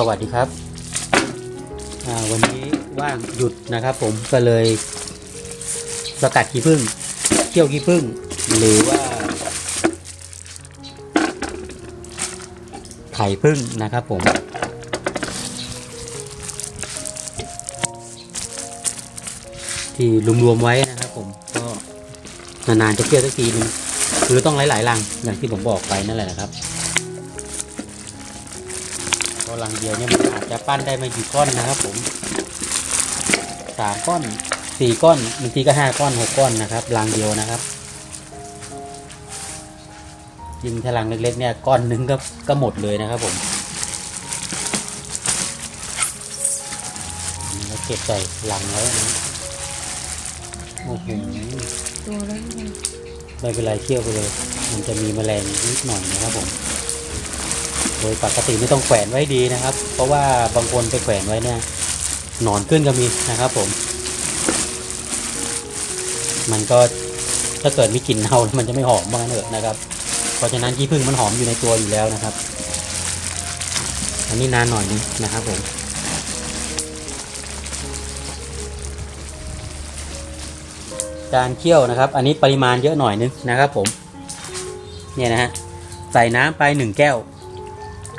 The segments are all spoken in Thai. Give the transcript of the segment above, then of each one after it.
สวัสดีครับวันนี้ว่างหยุดนะครับ ผมก็เลยสกัดขี้ผึ้งเคี่ยวขี้ผึ้งหรือว่า ไข่ผึ้งนะครับผมที่รวมๆไว้นะครับผมก็นานๆจะเคี่ยวสักทีนึงคือต้องหลายๆรังอย่างที่ผมบอกไปนั่นแหละครับ ราะลังเดียวเนี่ยมันอาจจะปั้นได้ไม่กี่ก้อนนะครับผมสามก้อนสี่ก้อนบางทีก็ห้าก้อนหกก้อนนะครับลังเดียวนะครับยิ่งถ้าลังเล็กๆเนี่ยก้อนหนึงก็ก็หมดเลยนะครับผมแล้วเก็บใส่ลังไว้นะโอ้โหตัวเล็กเลยไม่เป็นไรเคี่ยวไปเลย มันจะมีแมลงนิดหน่อยนะครับผม โดยปกติไม่ต้องแขวนไว้ดีนะครับ เพราะว่าบางคนไปแขวนไว้เนี่ยหนอนขึ้นก็มีนะครับผม มันก็ถ้าเกิดมีกลิ่นเน่ามันจะไม่หอมมากเนอะนะครับ เพราะฉะนั้นขี้ผึ้งมันหอมอยู่ในตัวอยู่แล้วนะครับ อันนี้นานหน่อยนึงนะครับผมการเคี่ยวนะครับ อันนี้ปริมาณเยอะหน่อยนึงนะครับผม เนี่ยนะฮะ ใส่น้ำไปหนึ่งแก้ว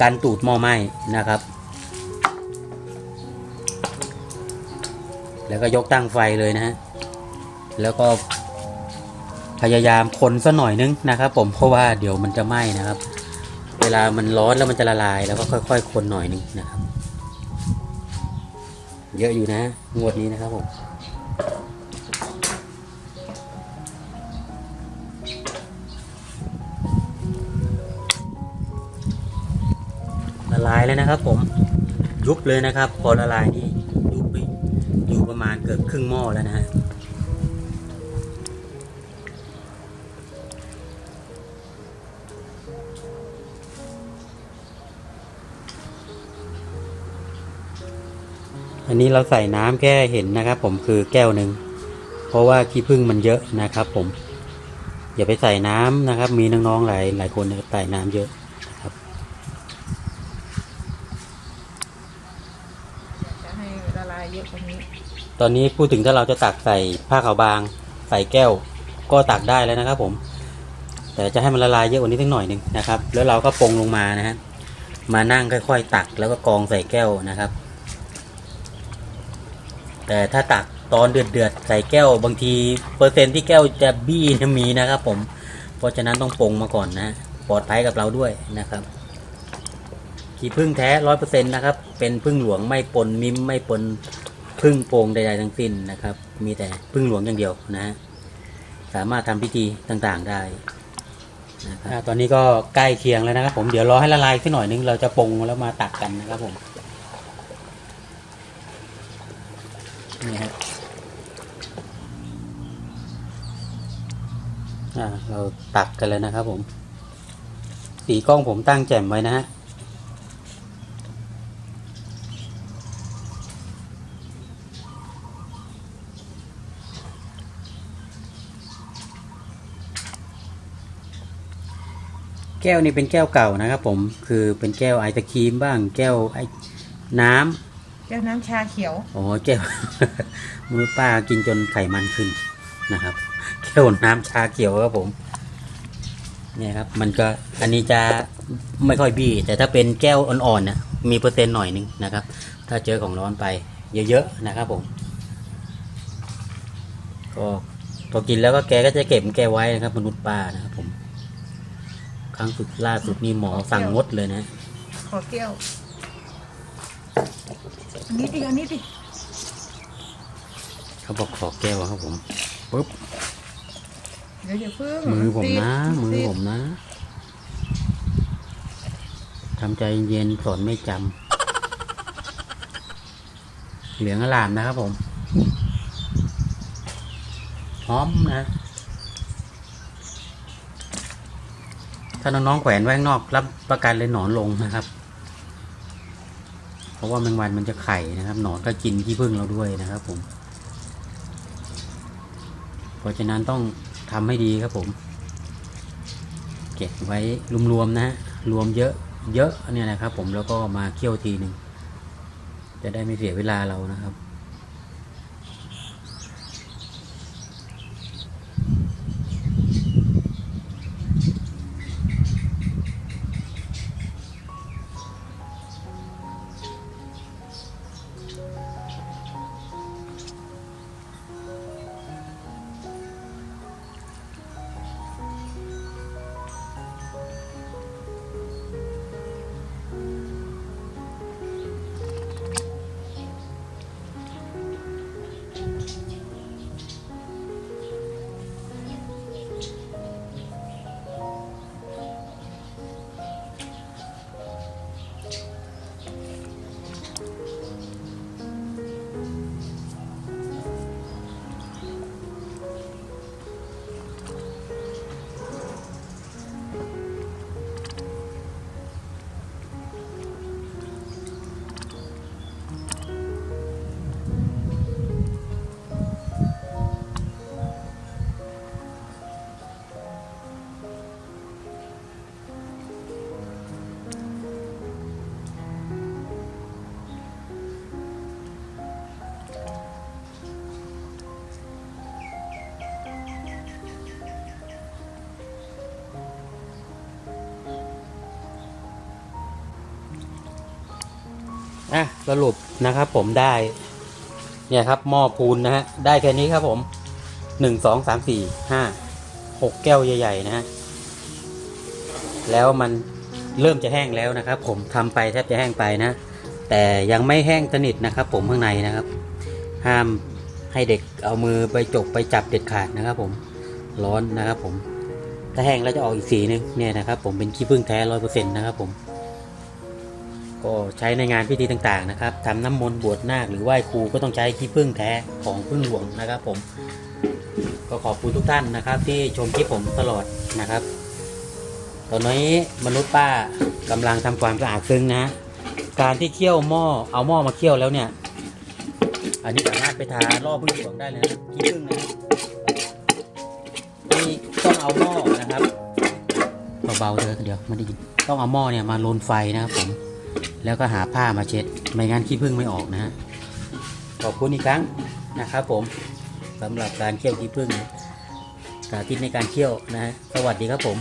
กันตูดหม้อไหม้นะครับ แล้วก็ยกตั้งไฟเลยนะฮะ แล้วก็พยายามคนสัหน่อยนึงนะครับผมเพราะว่าเดี๋ยวมันจะไหม้นะครับ เวลามันร้อนแล้วมันจะละลาย แล้วก็ค่อยๆ คนหน่อยนึงนะครับ เยอะอยู่นะงวดนี้นะครับผม ลายแล้วนะครับผมยุบเลยนะครับพอละลายนี่ยุบไปอยู่ประมาณเกือบครึ่งหม้อแล้วนะฮะอันนี้เราใส่น้ำแค่เห็นนะครับ ผมคือแก้วหนึ่งเพราะว่าขี้ผึ้งมันเยอะนะครับ ผม อย่าไปใส่น้ำนะครับ มีน้องๆหลายหลายคนใส่น้ำเยอะให้ละลายเยอะกว่านี้ ตอนนี้พูดถึงถ้าเราจะตักใส่ผ้าขาวบาง ใส่แก้วก็ตักได้แล้วนะครับผม แต่จะให้มันละลายเยอะกว่านี้สักหน่อยหนึ่งนะครับ แล้วเราก็ปรงลงมานะฮะมานั่งค่อยๆ ตักแล้วก็กองใส่แก้วนะครับ แต่ถ้าตักตอนเดือดๆใส่แก้ว บางทีเปอร์เซ็นต์ที่แก้วจะบี้มีนะครับผม เพราะฉะนั้นต้องปรงมาก่อนนะปลอดภัยกับเราด้วยนะครับขี้พึ่งแท้ร้อยเปอร์เซ็นต์นะครับ เป็นพึ่งหลวงไม่ปนมิมไม่ปน พึ่งโปงใดๆทั้งสิ้นนะครับ มีแต่พึ่งหลวงอย่างเดียวนะฮะสามารถทำพิธีต่างๆได้นะครับตอนนี้ก็ใกล้เคียงแล้วนะครับ ผมเดี๋ยวรอให้ละลายขึ้นหน่อยนึงเราจะปงแล้วมาตักกันนะครับผมนี่ฮะอ่าเราตักกันเลยนะครับผม สีกล้องผมตั้งแจ่มไว้นะฮะ แก้วนี้เป็นแก้วเก่านะครับ ผมคือเป็นแก้วไอศครีมบ้าง แก้วไอน้ำแก้วน้ำชาเขียว อ๋อแก้ว มือป้ากินจนไขมันขึ้นนะครับแก้วน้ำชาเขียวครับผม เนี่ยครับ มันก็อันนี้จะไม่ค่อยบี้ แต่ถ้าเป็นแก้วอ่อนๆเนี่ยมีเปอร์เซ็นต์หน่อยหนึงนะครับ ถ้าเจอของร้อนไป เยอะๆนะครับผมก็พอกินแล้วก็แกก็จะเก็บของแกไว้นะครับ มนุษย์ป้านะครับผม ครั้งสุดล่าสุดนี่หมอสั่งงดเลยนะ ขอแก้วอันนี้ดิอันนี้ดิเขาบอกขอแก้วครับผมปุ๊บเดี๋ยวอย่าเพิ่งมือผมนะติดมือติดผมนะทำใจเย็นสอนไม่จำเหลืองอลามนะครับผมหอมนะ ถ้าน้องๆแขวนไว้ข้างนอก รับประกันเลยหนอนลงนะครับ เพราะว่าแมงวันมันจะไข่นะครับ หนอนก็กินที่พึ่งเราด้วยนะครับ ผม เพราะฉะนั้นต้องทำให้ดีครับผม เก็บไว้รวมๆนะฮะรวมเยอะเยอะเนี่ยนะครับ ผมแล้วก็มาเคี่ยวทีหนึ่งจะได้ไม่เสียเวลาเรานะครับ อะสรุปนะครับผมได้ เนี่ยครับหม้อพูนนะฮะได้แค่นี้ครับผมหนึ่งสองสามสี่ห้าหกแก้วใหญ่ ๆ นะฮะแล้วมันเริ่มจะแห้งแล้วนะครับ ผมทำไปแทบจะแห้งไปนะ แต่ยังไม่แห้งสนิทนะครับ ผมข้างในนะครับ ห้ามให้เด็กเอามือไปจกไปจับเด็ดขาดนะครับ ผมร้อนนะครับ ผมถ้าแห้งแล้วจะออกอีกสีหนึงเนี่ยนะครับ ผมเป็นขี้ผึ้งแท้ร้อยเปอร์เซ็นต์นะครับ ผม ก็ใช้ในงานพิธีต่างๆนะครับทำน้ำมนต์บวชนาคหรือไหว้ครูก็ต้องใช้ขี้ผึ้งแท้ของพึ่งหลวงนะครับผม ก็ขอบคุณทุกท่านนะครับ ที่ชมคลิปผมตลอดนะครับ ตอนนี้มนุษย์ป้ากำลังทำความสะอาดซึ้งนะ การที่เคี่ยวหม้อเอาหม้อมาเคี่ยวแล้วเนี่ย อันนี้สามารถไปทาล่อพึ่งหลวงได้เลยนะขี้ผึ้งนะนี่ต้องเอาหม้อนะครับเบาๆเถอะเดี๋ยวไม่ได้ยินต้องเอาหม้อเนี่ยมาลนไฟนะครับผม แล้วก็หาผ้ามาเช็ด ไม่งั้นขี้ผึ้งไม่ออกนะฮะ ขอบคุณอีกครั้งนะครับผมสำหรับการเคี่ยวขี้ผึ้งสาธิตในการเคี่ยวนะฮะ สวัสดีครับผม